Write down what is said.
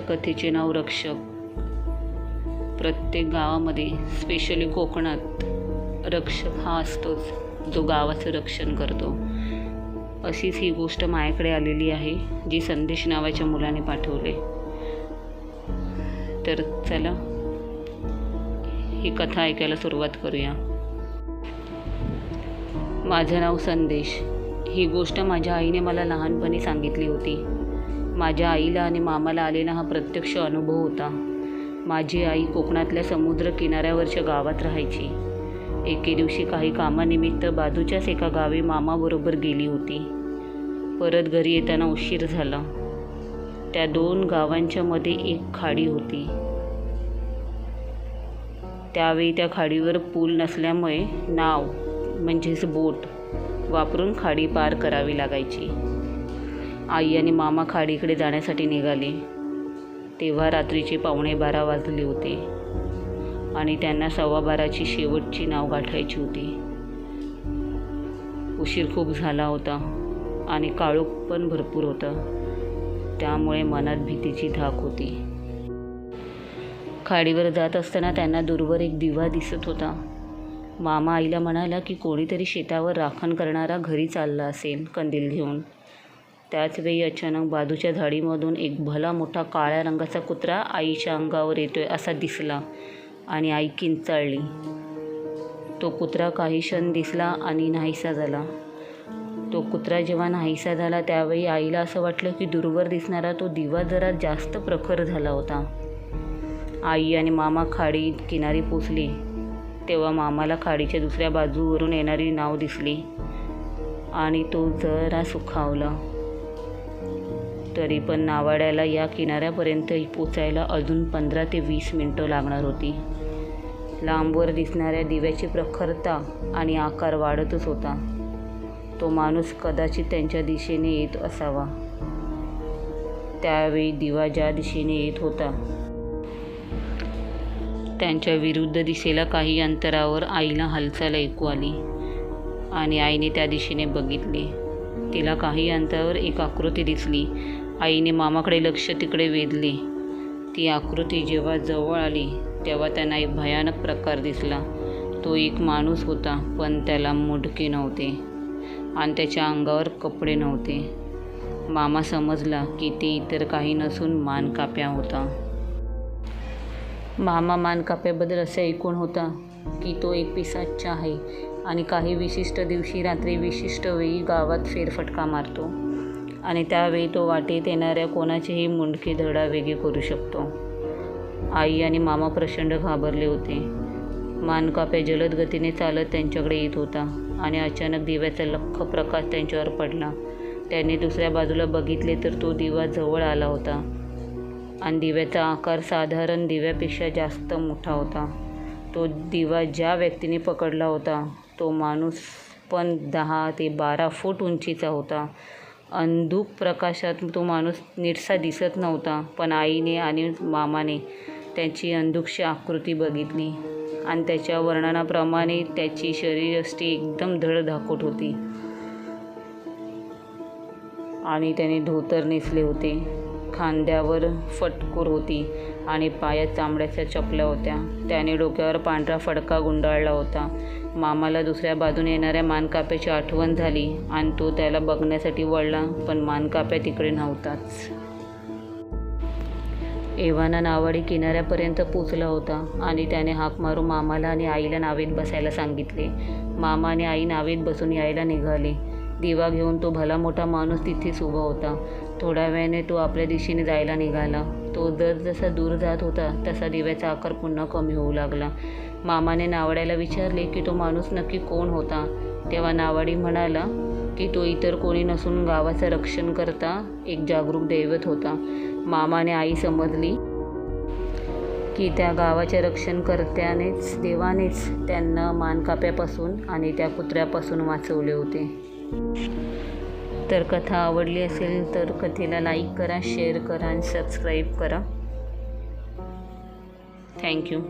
कथेचे नाव रक्षक प्रत्येक गावामध्ये स्पेशली कोकणात रक्षक हा असतोच जो गावाचं रक्षण करतो. अशीच ही गोष्ट माझ्याकडे आलेली आहे जी संदेश नावाच्या मुलाने पाठवले. तर चला ही कथा ऐकायला सुरुवात करूया. माझं नाव संदेश. ही गोष्ट माझ्या आईने मला लहानपणी सांगितली होती. माझ्या आईला आणि मामाला आलेला हा प्रत्यक्ष अनुभव होता. माझी आई कोकणातल्या समुद्र किनाऱ्यावरच्या गावात राहायची. एके दिवशी काही कामानिमित्त बाजूच्याच एका गावी मामाबरोबर गेली होती. परत घरी येताना उशीर झाला. त्या दोन गावांच्या मध्ये एक खाडी होती. त्यावेळी त्या खाडीवर पूल नसल्यामुळे नाव म्हणजेच बोट वापरून खाडी पार करावी लागायची. आई आणि मामा खाडीकडे जाण्यासाठी निघाले. तेव्हा रात्रीचे पावणे बारा वाजले होते आणि त्यांना सव्वा बाराची शेवटची नाव गाठायची होती. उशीर खूप झाला होता आणि काळोख पण भरपूर होता. त्यामुळे मनात भीतीची धाक होती. खाडीवर जात असताना त्यांना दूरवर एक दिवा दिसत होता. मामा आईला म्हणाला की कोणीतरी शेतावर राखण करणारा घरी चालला असेल कंदील घेऊन. त्याचवेळी अचानक बाजूच्या झाडीमधून एक भला मोठा काळ्या रंगाचा कुत्रा आईच्या अंगावर येतोय असा दिसला आणि आई किंचाळली. तो कुत्रा काही क्षण दिसला आणि नाहीसा झाला. तो कुत्रा जेव्हा नाहीसा झाला त्यावेळी आईला असं वाटलं की दूरवर दिसणारा तो दिवा जरा जास्त प्रखर झाला होता. आई आणि मामा खाडी किनारी पोचली. तेव्हा मामाला खाडीच्या दुसऱ्या बाजूवरून येणारी नाव दिसली आणि तो जरा सुखावला. तरी पण नावाड्याला या किनाऱ्यापर्यंत पोचायला अजून पंधरा ते वीस मिनटं लागणार होती. लांबवर दिसणाऱ्या दिव्याची प्रखरता आणि आकार वाढतच होता. तो माणूस कदाचित त्यांच्या दिशेने येत असावा. त्यावेळी दिवा ज्या दिशेने येत होता त्यांच्या विरुद्ध दिशेला काही अंतरावर आईला हालचाल ऐकू आली आणि आईने त्या दिशेने बघितले. तिला काही अंतरावर एक आकृती दिसली. आईने मामाकडे लक्ष तिकडे वेधले. ती आकृती जेव्हा जवळ आली तेव्हा त्यांना एक भयानक प्रकार दिसला. तो एक माणूस होता पण त्याला मुडके नव्हते आणि त्याच्या अंगावर कपडे नव्हते. मामा समजला की ते इतर काही नसून मानकाप्या होता. मामा मानकाप्याबद्दल असे ऐकून होता की तो एक पिसाच्चा आहे आणि काही विशिष्ट दिवशी रात्री विशिष्ट वेळी गावात फेरफटका मारतो. आणि त्यावेळी तो वाटेत येणाऱ्या कोणाचीही मुंडकी धडा वेगळी करू शकतो. आई आणि मामा प्रचंड घाबरले होते. मानकाप्या जलद गतीने चालत त्यांच्याकडे येत होता आणि अचानक दिव्याचा लख्ख प्रकाश त्यांच्यावर पडला. त्यांनी दुसऱ्या बाजूला बघितले तर तो दिवा जवळ आला होता आणि दिव्याचा आकार साधारण दिव्यापेक्षा जास्त मोठा होता. तो दिवा ज्या व्यक्तीने पकडला होता तो माणूस पण दहा ते बारा फूट उंचीचा होता. अंधूक प्रकाशात तो माणूस नीटसा दिसत नव्हता पण आईने आणि मामाने त्याची अंधुकशी आकृती बघितली. आणि त्याच्या वर्णनाप्रमाणे त्याची शरीरयष्टी एकदम धडधाकट होती. आणि त्याने धोतर नेसले होते. खांद्यावर फटकूर होती. आणि पायात चामड्याच्या चपल्या होत्या. त्याने डोक्यावर पांढरा फडका गुंडाळला होता. मामाला दुसऱ्या बाजूने येणाऱ्या मानकाप्याची आठवण झाली आणि तो त्याला बघण्यासाठी वळला पण मानकाप्या तिकडे नव्हताच. एव्हाना नावाडी किनाऱ्यापर्यंत पोचला होता आणि त्याने हाक मारून मामाला आणि आईला नावेत बसायला सांगितले. मामा आणि आई नावेत बसून यायला निघाले. दिवा घेऊन तो भला मोठा माणूस तिथेच उभा होता. थोड्या वेळाने तो आपल्या दिशेने जायला निघाला. तो दर जसा दूर जात होता तसा दिव्याचा आकार पुन्हा कमी होऊ लागला. मामाने नावड्याला विचारले की तो माणूस नक्की कोण होता? तेव्हा नावाडी म्हणाला की तो इतर कोणी नसून गावाचं रक्षण करता एक जागरूक दैवत होता. मामाने आई समजली की त्या गावाच्या रक्षणकर्त्यानेच देवानेच त्यांना मानकाप्यापासून आणि त्या कुत्र्यापासून वाचवले होते. तर कथा आवडली असेल तर कथेला लाईक करा शेअर करा आणि सबस्क्राईब करा. थँक्यू